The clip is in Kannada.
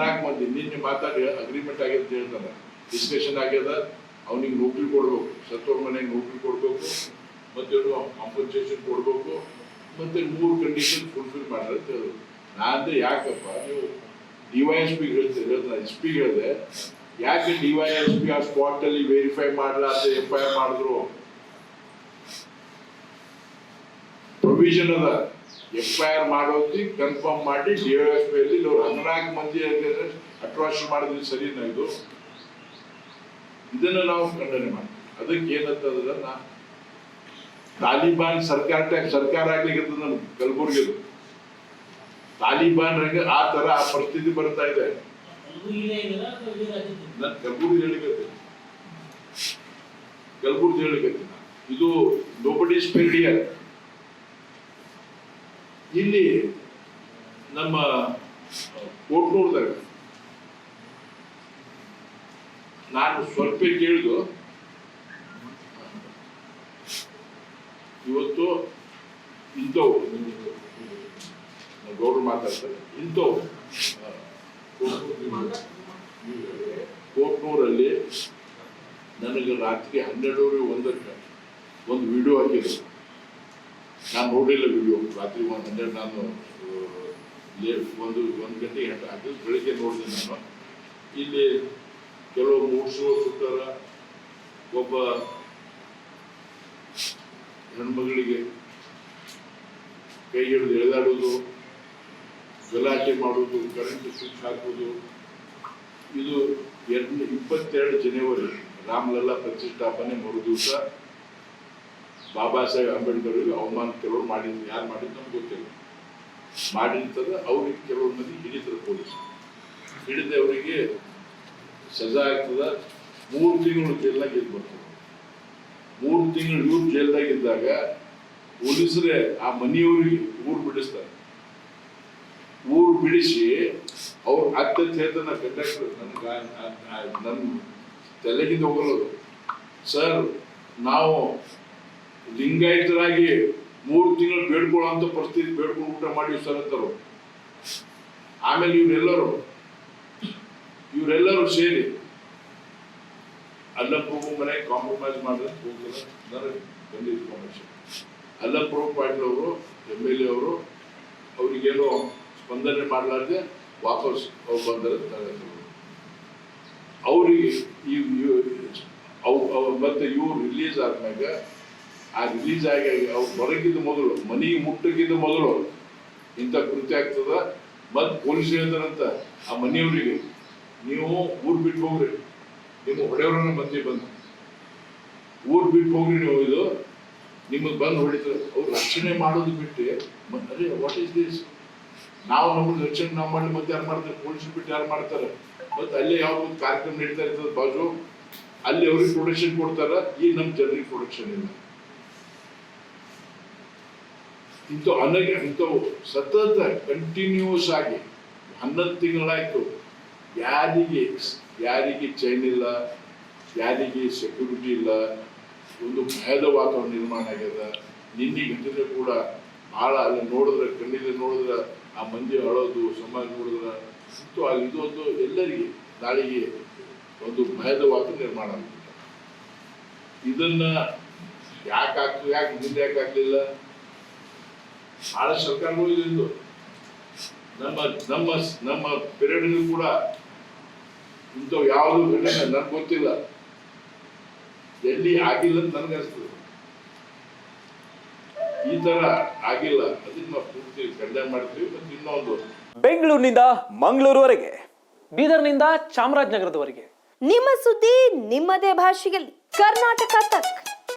ನಾಲ್ಕು ಮಂದಿ ನಿನ್ನೆ ಮಾತಾಡಿ ಅಗ್ರಿಮೆಂಟ್ ಆಗ್ಯದ ಅಂತ ಹೇಳ್ತಾನೆ ಡಿಸ್ಕಷನ್ ಆಗ್ಯದ, ಅವನಿಗೆ ನೌಕರಿ ಕೊಡ್ಬೇಕು. ಸತ್ತೋರ್ ಮನೆಗೆ ನೌಕರಿ ಕೊಡ್ಬೇಕು. ಮತ್ತೆ ಕಾಂಪನ್ಸೇಷನ್ ಕೊಡ್ಬೇಕು. ಮತ್ತೆ ಮೂರು ಕಂಡೀಷನ್ ಫುಲ್ಫಿಲ್ ಮಾಡ್ರಿ ಅಂತ ಹೇಳಿದ್ರು. ನಾ ಅಂದೆ ಯಾಕಪ್ಪ, ನೀವು ಡಿ ವೈ ಎಸ್ ಪಿ ಹೇಳ್ತೀರಿ ಎಸ್ ಪಿ ಹೇಳಿದೆ, ಯಾಕೆ ಡಿ ವೈ ಎಸ್ ಪಿ ಆ ಸ್ಪಾಟ್ ಅಲ್ಲಿ ವೆರಿಫೈ ಅಂತ ಎಫ್ ಐ ಆರ್ ಮಾಡಿದ್ರು? ಪ್ರೊವಿಷನ್ ಅದ. ಎಫ್ ಐ ಆರ್ ಮಾಡೋದಿ ಕನ್ಫರ್ಮ್ ಮಾಡಿ ಡಿ ಎಸ್ ಪಿ ಅಲ್ಲಿ ಇವ್ರು ಹದಿನಾಲ್ಕು ಮಂದಿ ಅಟ್ರಾಕ್ಷನ್ ಮಾಡಿದ್ವಿ ಸರಿನಾ ಇದು. ಇದನ್ನ ನಾವು ಖಂಡನೆ ಮಾಡ್ತೀವಿ. ಅದಕ್ಕೆ ಏನಂತ ನಾ ತಾಲಿಬಾನ್ ಸರ್ಕಾರ ಸರ್ಕಾರ ಆಗ್ಲಿಕ್ಕೆ ನಮ್ಗೆ ಕಲಬುರ್ಗಿದು ತಾಲಿಬಾನ್ ರಂಗ ಆ ತರ ಆ ಪರಿಸ್ಥಿತಿ ಬರ್ತಾ ಇದೆ. ನಾನು ಕಲಬುರ್ಗಿ ಹೇಳಿಕತ್ತೆ ಕಲಬುರ್ಗಿ ಹೇಳಿಕತ್ತೆ ಇದು ನೋಬಡಿ ಸ್ಪೆರಿಡಿಯರ್ ಇಲ್ಲಿ ನಮ್ಮ ಕೋಟ್ನೂರ್ದಾಗ ನಾನು ಸ್ವಲ್ಪ ಕೇಳಿದು, ಇವತ್ತು ಇಂಥವು, ಗೌಡ್ರು ಮಾತಾಡ್ತಾರೆ, ಇಂಥವು ಕೋಟ್ನೂರಲ್ಲಿ ನನಗೆ ರಾತ್ರಿ ಹನ್ನೆರಡೂವರೆ ಒಂದಕ್ಕೆ ಒಂದು ವಿಡಿಯೋ ಹಾಕಿದ್ರು. ನಾನು ನೋಡಿಲ್ಲ ವಿಡಿಯೋ ರಾತ್ರಿ ಒಂದು ಹನ್ನೆರಡು ನಾನು ಒಂದು ಒಂದು ಗಂಟೆ ಎಂಟು ಹಾಕಿದ್ರು ಬೆಳಿಗ್ಗೆ ನೋಡಿದೆ ನಾನು. ಇಲ್ಲಿ ಕೆಲವು ಮೂಡಿಸುವ ಸುತ್ತಾರ, ಒಬ್ಬ ಹೆಣ್ಮಗಳಿಗೆ ಕೈ ಹಿಡಿದು ಎಳೆದಾಡೋದು ಗಲಾಟೆ ಮಾಡೋದು ಕರೆಂಟ್ ಸ್ವಿಚ್ ಹಾಕೋದು ಇದು ಎರಡು, ಇಪ್ಪತ್ತೆರಡು ಜನವರಿ, ರಾಮಲಲ್ಲಾ ಪ್ರತಿಷ್ಠಾಪನೆ ಮರು ದಿವಸ ಬಾಬಾ ಸಾಹೇಬ್ ಅಂಬೇಡ್ಕರ್ ಅವಮಾನ ಕೆಲವರು ಮಾಡಿದ್ರು, ಯಾರು ಮಾಡಿದ್ರು ನಮ್ಗೆ ಗೊತ್ತಿಲ್ಲ. ಮಾಡಿರ್ತದ ಅವ್ರಿಗೆ ಕೆಲವರು ಮಂದಿ ಹಿಡಿತಾರೆ ಪೊಲೀಸ್. ಹಿಡಿದ ಅವರಿಗೆ ಸಜಾ ಆಗ್ತದ. ಮೂರು ತಿಂಗಳು ಜೈಲ್ನಾಗ ಇದ್ದು ಬರ್ತದೆ ಮೂರು ತಿಂಗಳು ಇವ್ರು ಜೈಲ್ದಾಗ ಇದ್ದಾಗ ಪೊಲೀಸರೇ ಆ ಮನೆಯವರಿಗೆ ಊರು ಬಿಡಿಸ್ತಾರೆ. ಊರು ಬಿಡಿಸಿ ಅವ್ರ ಅತ್ತೆ ಚೇತನ ಕಂಡಕ್ಟರ್ ನನ್ಗೆ ನನ್ನ ತಲೆಗಿಂದ ಹೋಗಲ್ಲ ಸರ್, ನಾವು ಲಿಂಗಾಯತರಾಗಿ ಮೂರು ತಿಂಗಳು ಬೇಡ್ಕೊಳ್ಳೋ ಪರಿಸ್ಥಿತಿ ಬೇಡ್ಕೊಂಡು ಊಟ ಮಾಡಿ ಸರ್ ಅಂತಾರು ಆಮೇಲೆ ಇವರೆಲ್ಲರೂ ಇವರೆಲ್ಲರೂ ಸೇರಿ ಅಲ್ಲಪ್ರಭು ಮನೆ ಕಾಂಪ್ರಮೈಸ್ ಮಾಡಿದ್ರೆ ಹೋಗಿಲ್ಲ ನನಗೆ ಪಾಟೀಲ್ ಅವರು, ಎಂ ಎಲ್ ಎ ಅವರು, ಅವ್ರಿಗೇನೋ ಸ್ಪಂದನೆ ಮಾಡಲಾರ್ದೆ ವಾಪಸ್ ಅವ್ರು ಬಂದರೆ ಅವರಿಗೆ ಮತ್ತೆ ಇವ್ರು ರಿಲೀಸ್ ಆದ್ಮ್ಯಾಗ ಆ ರಿಲೀಸ್ ಆಗಿ ಅವ್ರು ಹೊರಗಿದ್ದ ಮೊದಲು, ಮನಿ ಮುಟ್ಟಕ್ಕಿಂತ ಮೊದಲು ಇಂಥ ಕೃತ್ಯ ಆಗ್ತದ. ಮತ್ ಪೊಲೀಸ್ ಹೇಳ್ತಾರಂತ ಆ ಮನೆಯವರಿಗೆ, ನೀವು ಊರ್ ಬಿಟ್ಟು ಹೋಗ್ರಿ, ನಿಮ್ಮ ಹೊಡೆಯವ್ರನ್ನ ಮಂದಿ ಬಂದು. ಊರ್ ಬಿಟ್ಟು ಹೋಗ್ರಿ ನೀವು ಇದು, ನಿಮಗೆ ಬಂದು ಹೊಡಿತಾರೆ ಅವ್ರು ರಕ್ಷಣೆ ಮಾಡೋದು ಬಿಟ್ಟು ಅರೆ ವಾಟ್ ಇಸ್ ದಿಸ್ ನಾವು ನಮ್ಮ ರಕ್ಷಣೆ ನಾವು ಮಾಡಿ ಮತ್ತೆ ಯಾರು ಮಾಡ್ತಾರೆ? ಪೊಲೀಸ್ ಬಿಟ್ಟು ಯಾರು ಮಾಡ್ತಾರೆ? ಮತ್ತು ಅಲ್ಲೇ ಯಾವ ಕಾರ್ಯಕ್ರಮ ನಡೀತಾ ಇರ್ತದೆ? ಬಾಜು, ಅಲ್ಲಿ ಅವ್ರಿಗೆ ಪ್ರೊಡಕ್ಷನ್ ಕೊಡ್ತಾರೆ, ಈ ನಮ್ಮ ಜನರಿಗೆ ಪ್ರೊಡಕ್ಷನ್ ಇಲ್ಲ. ಇಂಥ ಅನಗ ಇಂಥವು ಸತತ ಕಂಟಿನ್ಯೂಸ್ ಆಗಿ ಹನ್ನೊಂದು ತಿಂಗಳಾಯಿತು. ಯಾರಿಗೆ ಯಾರಿಗೆ ಚೈನ್ ಇಲ್ಲ, ಯಾರಿಗೆ ಸೆಕ್ಯೂರಿಟಿ ಇಲ್ಲ, ಒಂದು ಭಯದ ವಾತಾವರಣ ನಿರ್ಮಾಣ ಆಗ್ಯದ. ನಿನ್ನೆ ಘಟನೆ ಕೂಡ ಭಾಳ ಅಲ್ಲಿ ನೋಡಿದ್ರೆ, ಕಣ್ಣಿಗೆ ನೋಡಿದ್ರೆ ಆ ಮಂದಿ ಅಳೋದು ಸಮಾಜ ನೋಡಿದ್ರೆ ಇದು ಅಲ್ಲಿ ಒಂದು ಎಲ್ಲರಿಗೆ, ದಾಳಿಗೆ ಒಂದು ಭಯದ ವಾತಾವರಣ ನಿರ್ಮಾಣ ಆಗ್ತದೆ ಇದನ್ನ ಯಾಕೆ ಆಗ್ತದೆ ಯಾಕೆ ಮುಂದೆ ಯಾಕೆ ಆಗ್ಲಿಲ್ಲ ಭಾಳ ಸರ್ಕಾರಗಳು ಇದ್ದು ನಮ್ಮ ನಮ್ಮ ನಮ್ಮ ಪೀರಿಯಡ್ಗೂ ಕೂಡ ಇಂಥವು ಯಾವುದು ಘಟನೆ ನನಗೆ ಗೊತ್ತಿಲ್ಲ. ಎಲ್ಲಿ ಆಗಿಲ್ಲ ಅಂತ ನನಗೆ ಅನಿಸ್ತದೆ ಈ ತರ ಆಗಿಲ್ಲ. ಅದನ್ನ ನಾವು ಪೂರ್ತಿ ಖಂಡನೆ ಮಾಡ್ತೀವಿ ಮತ್ತೆ ಇನ್ನೊಂದು. ಬೆಂಗಳೂರಿನಿಂದ ಮಂಗಳೂರುವರೆಗೆ ಬೀದರ್ನಿಂದ ಚಾಮರಾಜನಗರದವರೆಗೆ. ನಿಮ್ಮ ಸುದ್ದಿ ನಿಮ್ಮದೇ ಭಾಷೆಯಲ್ಲಿ. ಕರ್ನಾಟಕ ತಕ್.